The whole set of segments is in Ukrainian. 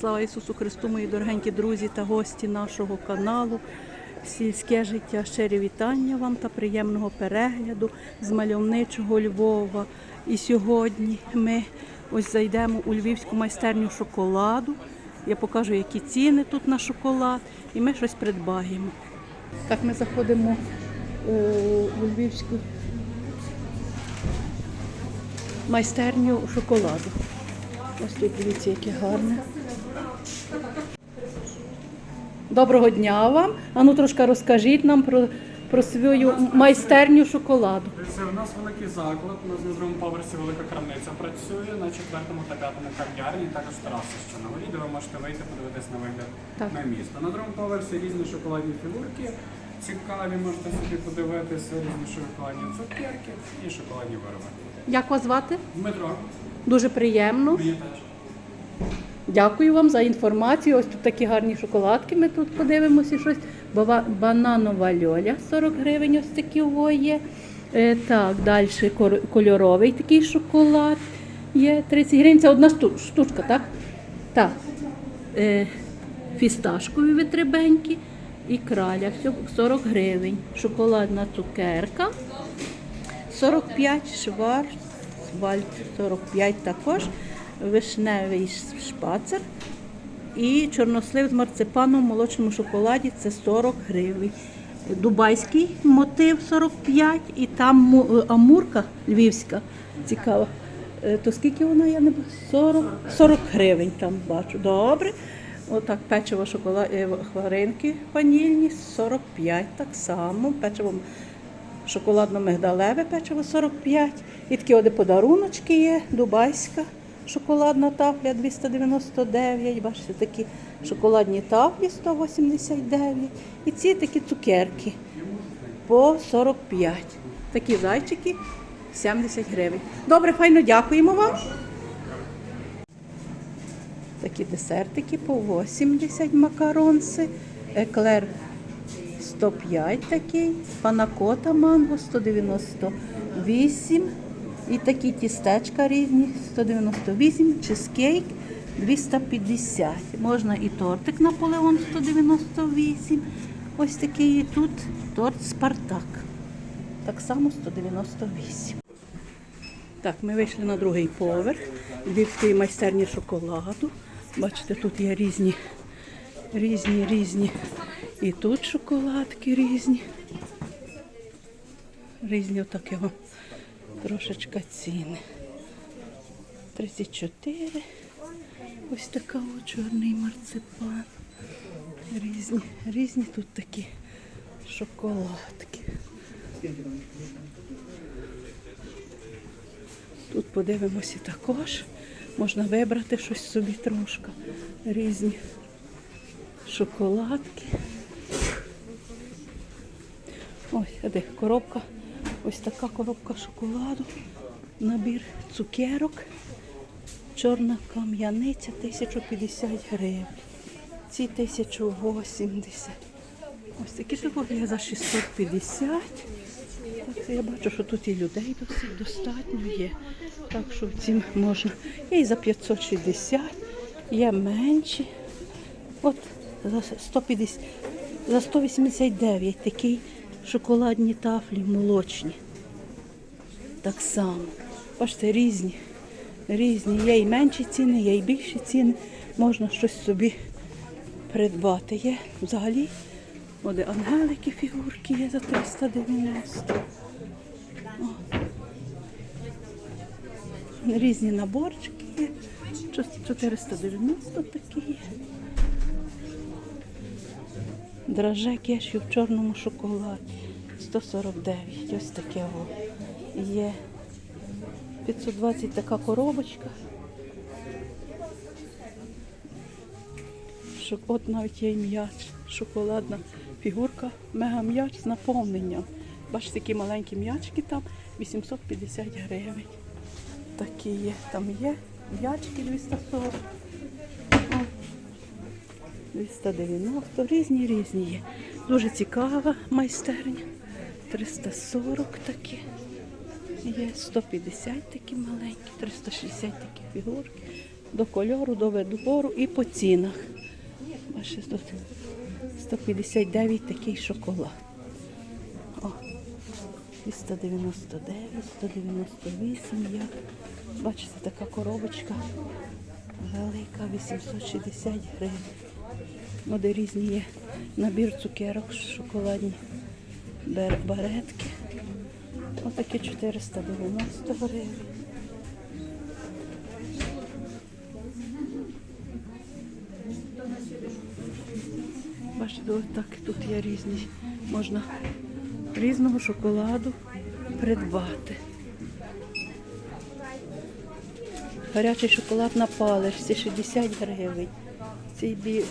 Слава Ісусу Христу, мої дорогенькі друзі та гості нашого каналу. Сільське життя. Щирі вітання вам та приємного перегляду з мальовничого Львова. І сьогодні ми ось зайдемо у львівську майстерню шоколаду. Я покажу, які ціни тут на шоколад, і ми щось придбаємо. Так, ми заходимо у львівську майстерню шоколаду. Ось тут дивіться, яке гарне. Доброго дня вам. А ну трошки розкажіть нам про, про свою майстерню шоколаду. Це у нас великий заклад. У нас на другому поверсі велика крамниця працює, на четвертому та п'ятому кав'ярні, також тераси, що на горі, де ви можете вийти подивитись на вигляд Так. на місто. На другому поверсі різні шоколадні фігурки. Цікаві, можете собі подивитися, різні шоколадні цукерки і шоколадні вироби. Як вас звати? Дмитро, Дуже приємно. мені теж. Дякую вам за інформацію. Ось тут такі гарні шоколадки. Ми тут подивимося щось. Бананова льоля 40 гривень, ось такі є. Е, так, далі кольоровий такий шоколад є 30 гривень. Це одна штучка, так? Так. Е, фісташкові витребенькі і краля. Все 40 гривень. Шоколадна цукерка. 45 шварц, вальт 45 також, вишневий шпацер і чорнослив з марципаном в молочному шоколаді це 40 гривень. Дубайський мотив 45 і там е, амурка львівська цікава. Е, То скільки вона? Я не бачу. 40, 40 гривень там бачу. Добре. Отак печиво шоколад, е, хваринки ванільні 45 так само. Печиво шоколадно-мигдалеве печиво 45. І такі от подаруночки є, дубайська шоколадна тафля 299. Бачите, такі шоколадні тафлі 189. І ці такі цукерки по 45. Такі зайчики 70 гривень. Добре, файно дякуємо вам. Такі десертики по 80 макаронси, еклер 105 такий, панакота манго 198 і такі тістечка різні 198, чизкейк 250. Можна і тортик Наполеон 198. Ось такий і тут торт Спартак. Так само 198. Так, ми вийшли на другий поверх львівської майстерні шоколаду. Бачите, тут є різні, різні, різні. І тут шоколадки різні. Різні отакі трошечка ціни. 34. Ось така о, чорний марципан. Різні, різні тут такі шоколадки. Тут подивимося також. Можна вибрати щось собі трошки. Різні шоколадки. Ось, а де коробка. Ось така коробка шоколаду. Набір цукерок. Чорна кам'яниця 1050 гривень. Ці 1080. Ось такі шоколади за 650. Так, я бачу, що тут і людей досить достатньо є. Так що в цім можна. Є і за 560, є менші. От за 150, за 189 такі шоколадні тафлі молочні. Так само. Бачите, різні. Різні. Є і менші ціни, є і більші ціни. Можна щось собі придбати. Є взагалі. І ангелики фігурки є за 390. О. Різні наборчики є. 490 такі є. Драже кешю в чорному шоколаді. 149. Ось таке о. є. 520 така коробочка. От навіть є м'яч, шоколадна фігурка, мега м'яч з наповненням. Бачите, такі маленькі м'ячки там 850 гривень. Такі є. Там є м'ячки 240. 290, різні різні є. Дуже цікава майстерня. 340 такі. Є 150 такі маленькі, 360 такі фігурки. до кольору, до видобору і по цінах. Бачите, тут 159 такий шоколад. О, і 199, 198 як. Бачите, така коробочка велика, 860 гривень. Ну, різні є набір цукерок, шоколадні баретки. Отакі 490 гривень. Бачите, ось так тут є різні. Можна різного шоколаду придбати. Гарячий шоколад на паличці 60 гривень. Цей бі...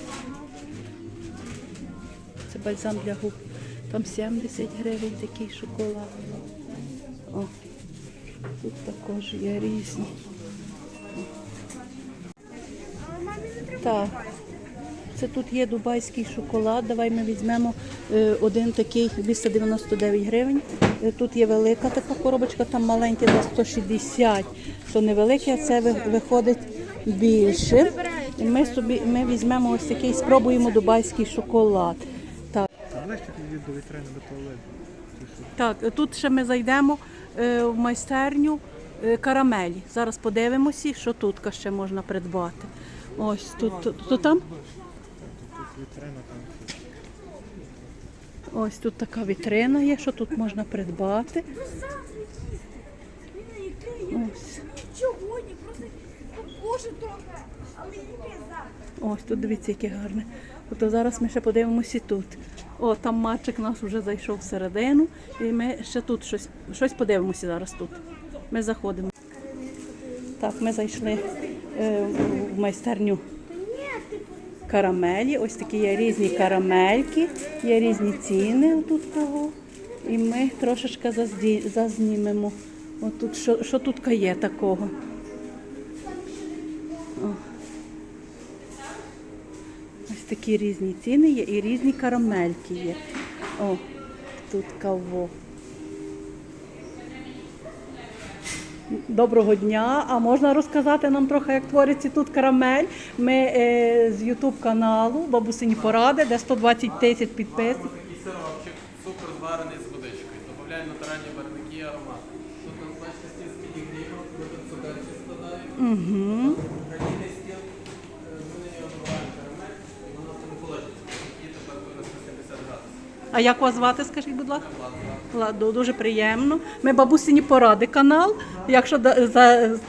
Це бальзам для губ. Там 70 гривень такий шоколад. О, тут також є різні. Так. Це тут є дубайський шоколад. Давай ми візьмемо е, один такий 299 гривень. Е, Тут є велика така коробочка, там маленька за 160. То невелике, а це виходить більше. Ми собі ми візьмемо ось такий, спробуємо дубайський шоколад. Так. До вітрини до туалету. Так, тут ще ми зайдемо е, в майстерню е, карамелі. Зараз подивимося, що тут ще можна придбати. Ось тут, тут, тут там. Вітрина там. Ось тут така вітрина є, що тут можна придбати. Ось, трохи, але не пізда. ось тут дивіться, яке гарне. Тобто зараз ми ще подивимося тут. О, там мальчик наш вже зайшов всередину, і ми ще тут щось, щось подивимося зараз тут. Ми заходимо. Так, ми зайшли е, в майстерню карамелі. Ось такі є різні карамельки, є різні ціни тут того. І ми трошечки зазнімемо. Отут, що, що тут є такого. Такі різні ціни є і різні карамельки є. О, тут каво. Доброго дня. А можна розказати нам трохи, як твориться тут карамель? Ми е, з Ютуб каналу Бабусині Поради, де 120 тисяч підписів. Такий сиропчик, цукор зварений з водичкою. Додаємо натуральні барвники і аромати. Тут бачите стіл з підігрівом, ми тут цукерки складаємо. Угу. Гранійний стіл, е, ми на нього добавляємо карамель, і воно це не холодиться. І температура 170 градусів. А як вас звати, скажіть, будь ласка? Ладно, дуже приємно. Ми бабусині поради канал. Якщо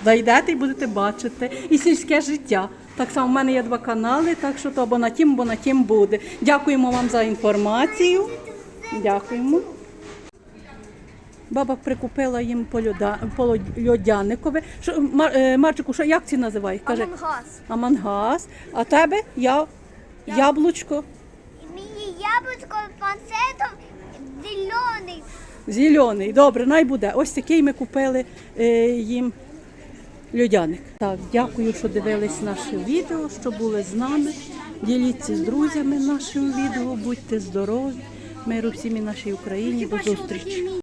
зайдете і будете бачити. І сільське життя. Так само в мене є два канали, так що то або на тім, або на тім буде. Дякуємо вам за інформацію. Дякуємо. Баба прикупила їм по, льода. Що, Мар- е, Марчику, що, як ці називають? Каже, Амангас. Амангас. А тебе? Я, яблучко. Яблучко панцетом зелений. Зелений, добре, най буде. Ось такий ми купили е, їм льодяник. Так, дякую, що дивились наше відео, що були з нами. Діліться з друзями нашим відео, будьте здорові, миру всім і нашій Україні. До зустрічі.